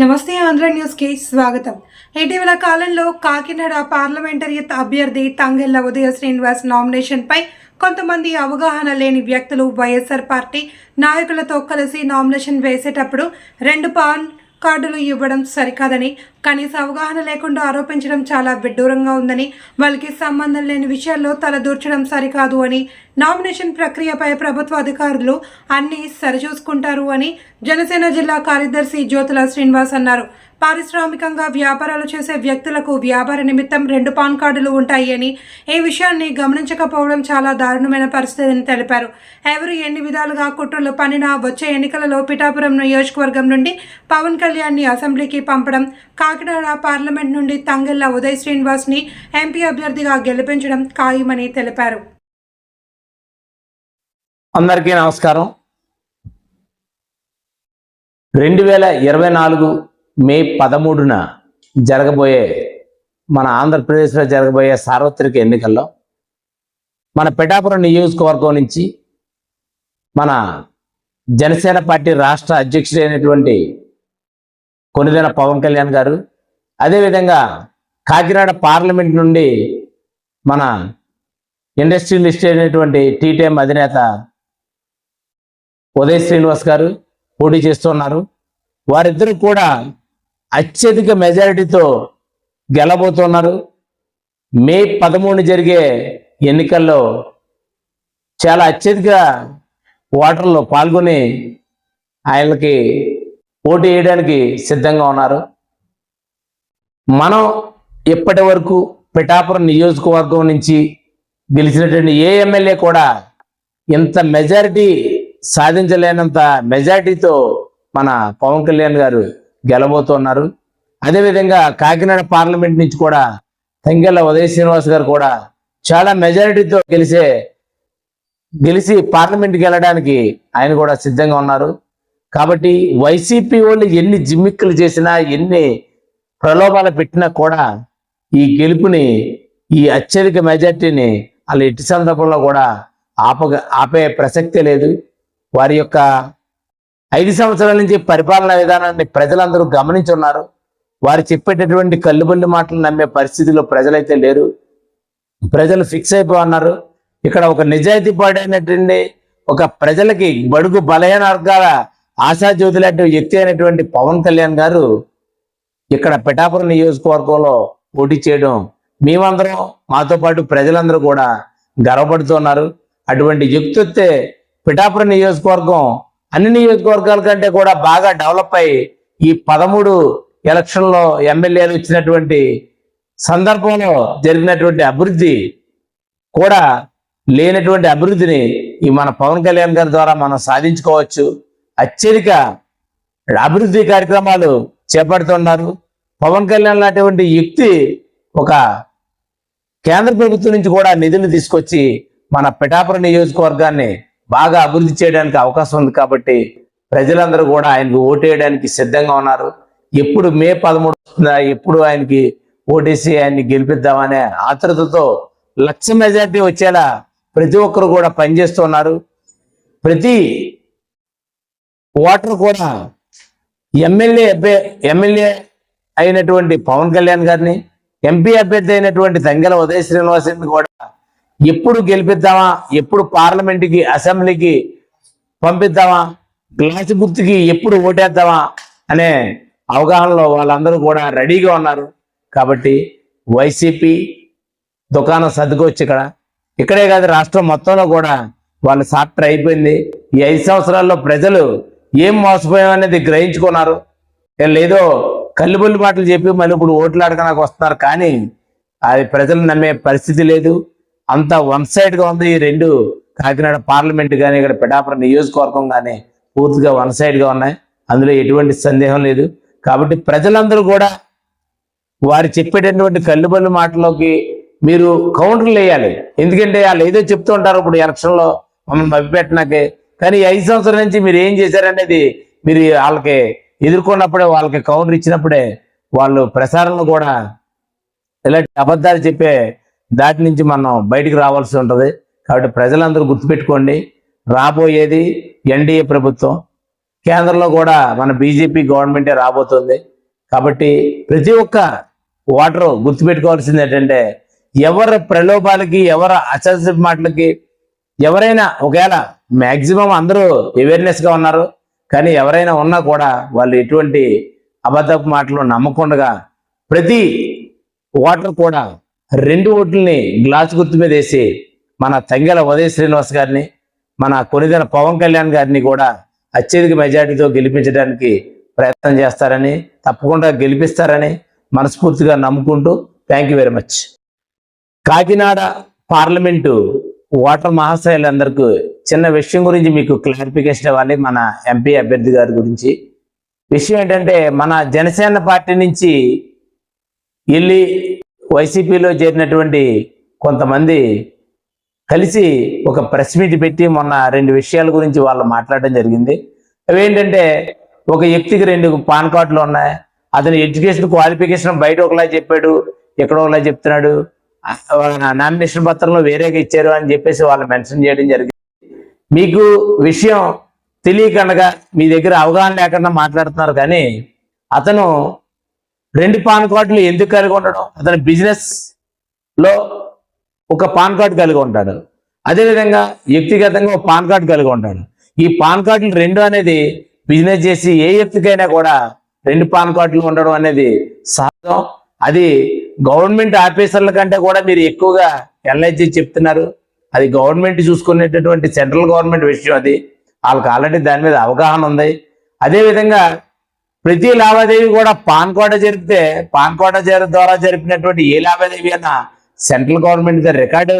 నమస్తే ఆంధ్ర న్యూస్కి స్వాగతం. ఇటీవల కాలంలో కాకినాడ పార్లమెంటరీ అభ్యర్థి తంగెళ్ళ ఉదయ శ్రీనివాస్ నామినేషన్పై కొంతమంది అవగాహన లేని వ్యక్తులు వైఎస్ఆర్ పార్టీ నాయకులతో కలిసి నామినేషన్ వేసేటప్పుడు రెండు పాన్ కార్డులు ఇవ్వడం సరికాదని కనీస అవగాహన లేకుండా ఆరోపించడం చాలా విడ్డూరంగా ఉందని వాళ్ళకి సంబంధం లేని విషయాల్లో తలదూర్చడం సరికాదు అని నామినేషన్ ప్రక్రియపై ప్రభుత్వ అధికారులు అన్నీ సరిచూసుకుంటారు అని జనసేన జిల్లా కార్యదర్శి జ్యోతుల శ్రీనివాస్ అన్నారు. పారిశ్రామికంగా వ్యాపారాలు చేసే వ్యక్తులకు వ్యాపార నిమిత్తం రెండు పాన్ కార్డులు ఉంటాయి అని ఈ విషయాన్ని గమనించకపోవడం చాలా దారుణమైన పరిస్థితి అని తెలిపారు. ఎవరు ఎన్ని విధాలుగా కుట్రలు పనినా వచ్చే ఎన్నికలలో పిఠాపురం నియోజకవర్గం నుండి పవన్ కళ్యాణ్ని అసెంబ్లీకి పంపడం కాకినాడ పార్లమెంట్ నుండి తంగెళ్ళ ఉదయ్ శ్రీనివాస్ని ఎంపీ అభ్యర్థిగా గెలిపించడం ఖాయమని తెలిపారు. అందరికీ నమస్కారం. రెండు వేల ఇరవై నాలుగు మే పదమూడున జరగబోయే మన ఆంధ్రప్రదేశ్లో జరగబోయే సార్వత్రిక ఎన్నికల్లో మన పిఠాపురం నియోజకవర్గం నుంచి మన జనసేన పార్టీ రాష్ట్ర అధ్యక్షుడైనటువంటి కొనిదెన పవన్ కళ్యాణ్ గారు అదేవిధంగా కాకినాడ పార్లమెంట్ నుండి మన ఇండస్ట్రియలిస్ట్ అయినటువంటి టీటీఎం అధినేత ఉదయ్ శ్రీనివాస్ గారు పోటీ చేస్తున్నారు. వారిద్దరు కూడా అత్యధిక మెజారిటీతో గెలబోతున్నారు. మే పదమూడు జరిగే ఎన్నికల్లో చాలా అత్యధిక ఓటర్లు పాల్గొని ఆయనకి పోటీ చేయడానికి సిద్ధంగా ఉన్నారు. మనం ఇప్పటి వరకు పిఠాపురం నియోజకవర్గం నుంచి గెలిచినటువంటి ఏ ఎమ్మెల్యే కూడా ఇంత మెజారిటీ సాధించలేనంత మెజారిటీతో మన పవన్ కళ్యాణ్ గారు గెలబోతున్నారు. అదేవిధంగా కాకినాడ పార్లమెంట్ నుంచి కూడా తంగెళ్ళ ఉదయ శ్రీనివాస్ గారు కూడా చాలా మెజారిటీతో గెలిసే గెలిచి పార్లమెంట్కి వెళ్ళడానికి ఆయన కూడా సిద్ధంగా ఉన్నారు. కాబట్టి వైసీపీ వాళ్ళు ఎన్ని జిమ్మిక్కులు చేసినా ఎన్ని ప్రలోభాలు పెట్టినా కూడా ఈ గెలుపుని ఈ అత్యధిక మెజార్టీని వాళ్ళ ఎట్టి సందర్భంలో కూడా ఆపగ ఆపే ప్రసక్తే లేదు. వారి యొక్క ఐదు సంవత్సరాల నుంచి పరిపాలనా విధానాన్ని ప్రజలందరూ గమనించున్నారు వారు చెప్పేటటువంటి కల్లుబల్లి మాటలు నమ్మే పరిస్థితిలో ప్రజలైతే లేరు. ప్రజలు ఫిక్స్ అయిపోన్నారు. ఇక్కడ ఒక నిజాయితీ పాడైనటువంటి ఒక ప్రజలకి బడుగు బలహీన వర్గాల ఆశాజ్యోతి లాంటి వ్యక్తి అయినటువంటి పవన్ కళ్యాణ్ గారు ఇక్కడ పిఠాపురం నియోజకవర్గంలో పోటీ చేయడం మేమందరం మాతో పాటు ప్రజలందరూ కూడా గర్వపడుతున్నారు అటువంటి వ్యక్తి పిఠాపురం నియోజకవర్గం అన్ని నియోజకవర్గాల కంటే కూడా బాగా డెవలప్ అయి ఈ పదమూడు ఎలక్షన్లో ఎమ్మెల్యేలు ఇచ్చినటువంటి సందర్భంలో జరిగినటువంటి అభివృద్ధి కూడా లేనటువంటి అభివృద్ధిని ఈ మన పవన్ కళ్యాణ్ గారి ద్వారా మనం సాధించుకోవచ్చు. అత్యధిక అభివృద్ధి కార్యక్రమాలు చేపడుతున్నారు. పవన్ కళ్యాణ్ లాంటివంటి వ్యక్తి ఒక కేంద్ర ప్రభుత్వం నుంచి కూడా నిధులు తీసుకొచ్చి మన పిఠాపురం నియోజకవర్గాన్ని బాగా అభివృద్ధి చేయడానికి అవకాశం ఉంది కాబట్టి ప్రజలందరూ కూడా ఆయనకు ఓటేయడానికి సిద్ధంగా ఉన్నారు. ఎప్పుడు మే పదమూడు వస్తుందా ఎప్పుడు ఆయనకి ఓటేసి ఆయన్ని గెలిపిద్దామనే ఆతృతతో లక్ష మెజార్టీ వచ్చేలా ప్రతి ఒక్కరు కూడా పనిచేస్తున్నారు ప్రతి ఓటర్ కూడా ఎమ్మెల్యే అభ్య ఎమ్మెల్యే అయినటువంటి పవన్ కళ్యాణ్ గారిని ఎంపీ అభ్యర్థి అయినటువంటి తంగెల ఉదయ శ్రీనివాసుని కూడా ఎప్పుడు గెలిపిద్దామా ఎప్పుడు పార్లమెంట్కి అసెంబ్లీకి పంపిద్దామా గ్లాసు గుర్తుకి ఎప్పుడు ఓటేద్దామా అనే అవగాహనలో వాళ్ళందరూ కూడా రెడీగా ఉన్నారు. కాబట్టి వైసీపీ దుకాణం సర్దుకోవచ్చు ఇక్కడ ఇక్కడే కాదు రాష్ట్రం మొత్తంలో కూడా వాళ్ళు సాఫ్ట్వేర్ అయిపోయింది. ఈ ఐదు సంవత్సరాల్లో ప్రజలు ఏం మోసపోయాం అనేది గ్రహించుకున్నారు. లేదో ఏదో మాటలు చెప్పి మళ్ళీ ఇప్పుడు ఓట్లు అడగడానికి వస్తున్నారు. కానీ అది ప్రజలు నమ్మే పరిస్థితి లేదు. అంత వన్ సైడ్గా ఉంది ఈ రెండు కాకినాడ పార్లమెంట్ కానీ ఇక్కడ పిఠాపురం నియోజకవర్గం కానీ పూర్తిగా వన్ సైడ్గా ఉన్నాయి. అందులో ఎటువంటి సందేహం లేదు. కాబట్టి ప్రజలందరూ కూడా వారు చెప్పేటటువంటి కల్లుబల్లు మాటలోకి మీరు కౌంటర్లు వేయాలి. ఎందుకంటే వాళ్ళు ఏదో చెప్తూ ఉంటారు. ఇప్పుడు ఎలక్షన్లో మమ్మల్ని మభ్యపెట్టినాకే కానీ ఐదు సంవత్సరాల నుంచి మీరు ఏం చేశారనేది మీరు వాళ్ళకి ఎదుర్కొన్నప్పుడే వాళ్ళకి కౌంటర్ ఇచ్చినప్పుడే వాళ్ళు ప్రసారంలో కూడా ఇలాంటి అబద్ధాలు చెప్పే దాటి నుంచి మనం బయటికి రావాల్సి ఉంటుంది. కాబట్టి ప్రజలందరూ గుర్తుపెట్టుకోండి. రాబోయేది ఎన్డీఏ ప్రభుత్వం. కేంద్రంలో కూడా మన బీజేపీ గవర్నమెంటే రాబోతుంది. కాబట్టి ప్రతి ఒక్క ఓటరు గుర్తుపెట్టుకోవాల్సింది ఏంటంటే ఎవరి ప్రలోభాలకి ఎవరి అసలు మాటలకి ఎవరైనా ఒకవేళ మ్యాక్సిమం అందరూ అవేర్నెస్గా ఉన్నారు కానీ ఎవరైనా ఉన్నా కూడా వాళ్ళు ఎటువంటి అబద్ధపు మాటలు నమ్మకుండా ప్రతి ఓటర్ కూడా రెండు ఓట్లని గ్లాస్ గుర్తు మీద వేసి మన తంగెల ఉదయ శ్రీనివాస్ గారిని మన కొనిదెన పవన్ కళ్యాణ్ గారిని కూడా అత్యధిక మెజార్టీతో గెలిపించడానికి ప్రయత్నం చేస్తారని తప్పకుండా గెలిపిస్తారని మనస్ఫూర్తిగా నమ్ముకుంటూ thank you very much Kakinada parliament voter మహాశయులందరికీ చిన్న విషయం గురించి మీకు క్లారిఫికేషన్ ఇవ్వాలి మన ఎంపీ అభ్యర్థి గారి గురించి. విషయం ఏంటంటే మన జనసేన పార్టీ నుంచి వెళ్ళి వైసీపీలో చేరినటువంటి కొంతమంది కలిసి ఒక ప్రెస్ మీట్ పెట్టి మొన్న రెండు విషయాల గురించి వాళ్ళు మాట్లాడడం జరిగింది. అవి ఏంటంటే ఒక వ్యక్తికి రెండు పాన్ కార్డులు ఉన్నాయి. అతని ఎడ్యుకేషన్ క్వాలిఫికేషన్ బయట ఒకలా చెప్పాడు ఎక్కడ ఒకలా చెప్తున్నాడు. నామినేషన్ పత్రంలో వేరేగా ఇచ్చారు అని చెప్పేసి వాళ్ళు మెన్షన్ చేయడం జరిగింది. మీకు విషయం తెలియకుండా మీ దగ్గర అవగాహన లేకుండా మాట్లాడుతున్నారు కానీ అతను రెండు పాన్ కార్డులు ఎందుకు కలిగి ఉండడం? అతని బిజినెస్లో ఒక పాన్ కార్డు కలిగి ఉంటాడు. అదేవిధంగా వ్యక్తిగతంగా ఒక పాన్ కార్డు కలిగి ఉంటాడు. ఈ పాన్ కార్డులు రెండు అనేది బిజినెస్ చేసి ఏ వ్యక్తికైనా కూడా రెండు పాన్ కార్డులు ఉండడం అనేది సహజం. అది గవర్నమెంట్ ఆఫీసర్ల కంటే కూడా మీరు ఎక్కువగా ఎల్ఐజీ చెప్తున్నారు. అది గవర్నమెంట్ చూసుకునేటటువంటి సెంట్రల్ గవర్నమెంట్ విషయం అది. వాళ్ళకి ఆల్రెడీ దాని మీద అవగాహన ఉంది. అదేవిధంగా ప్రతి లావాదేవీ కూడా పాన్ కోట జరిపితే పాన్ కోట ద్వారా జరిపినటువంటి ఏ లావాదేవీ అయినా సెంట్రల్ గవర్నమెంట్ రికార్డు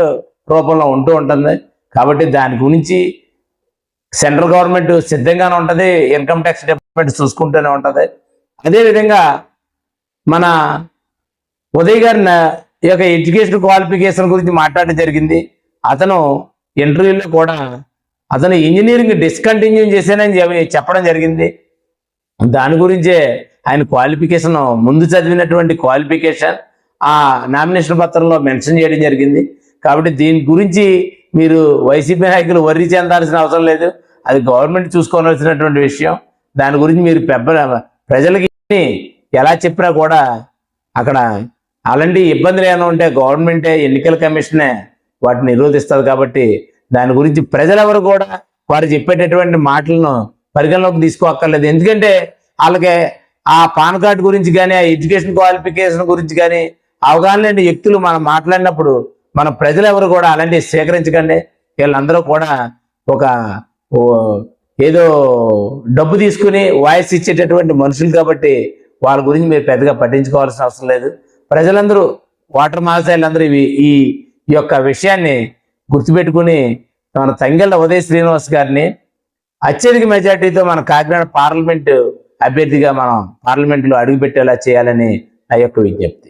రూపంలో ఉంటూ ఉంటుంది. కాబట్టి దాని గురించి సెంట్రల్ గవర్నమెంట్ సిద్ధంగానే ఉంటుంది. ఇన్కమ్ ట్యాక్స్ డిపార్ట్మెంట్ చూసుకుంటూనే ఉంటుంది. అదేవిధంగా మన ఉదయ్ గారి ఈ యొక్క ఎడ్యుకేషన్ క్వాలిఫికేషన్ గురించి మాట్లాడడం జరిగింది. అతను ఇంటర్వ్యూలో కూడా అతను ఇంజనీరింగ్ డిస్కంటిన్యూ చేశానని చెప్పడం జరిగింది. దాని గురించే ఆయన క్వాలిఫికేషన్ ముందు చదివినటువంటి క్వాలిఫికేషన్ ఆ నామినేషన్ పత్రంలో మెన్షన్ చేయడం జరిగింది. కాబట్టి దీని గురించి మీరు వైసీపీ నాయకులు వర్రి చెందాల్సిన అవసరం లేదు. అది గవర్నమెంట్ చూసుకోవాల్సినటువంటి విషయం. దాని గురించి మీరు పెద్ద ప్రజలకి ఎలా చెప్పినా కూడా అక్కడ అలాంటి ఇబ్బందులు ఏమైనా ఉంటే గవర్నమెంటే ఎన్నికల కమిషనే వాటిని నిరోధిస్తుంది కాబట్టి దాని గురించి ప్రజలెవరు కూడా వారు చెప్పేటటువంటి మాటలను పరిగణలోకి తీసుకోక్కర్లేదు. ఎందుకంటే వాళ్ళకి ఆ పాన్ కార్డు గురించి కానీ ఆ ఎడ్యుకేషన్ క్వాలిఫికేషన్ గురించి కానీ అవగాహన లేని వ్యక్తులు మనం మాట్లాడినప్పుడు మన ప్రజలు ఎవరు కూడా అలాంటివి స్వీకరించకండి వీళ్ళందరూ కూడా ఒక ఏదో డబ్బు తీసుకుని వాయిస్ ఇచ్చేటటువంటి మనుషులు కాబట్టి వాళ్ళ గురించి మీరు పెద్దగా పట్టించుకోవాల్సిన అవసరం లేదు. ప్రజలందరూ వాటర్ మహాశయులందరూ ఇవి ఈ యొక్క విషయాన్ని గుర్తుపెట్టుకుని మన తంగెళ్ళ ఉదయ శ్రీనివాస్ గారిని అత్యధిక మెజార్టీతో మన కాకినాడ పార్లమెంట్ అభ్యర్థిగా మనం పార్లమెంట్లో అడుగుపెట్టేలా చేయాలని నా యొక్క విజ్ఞప్తి.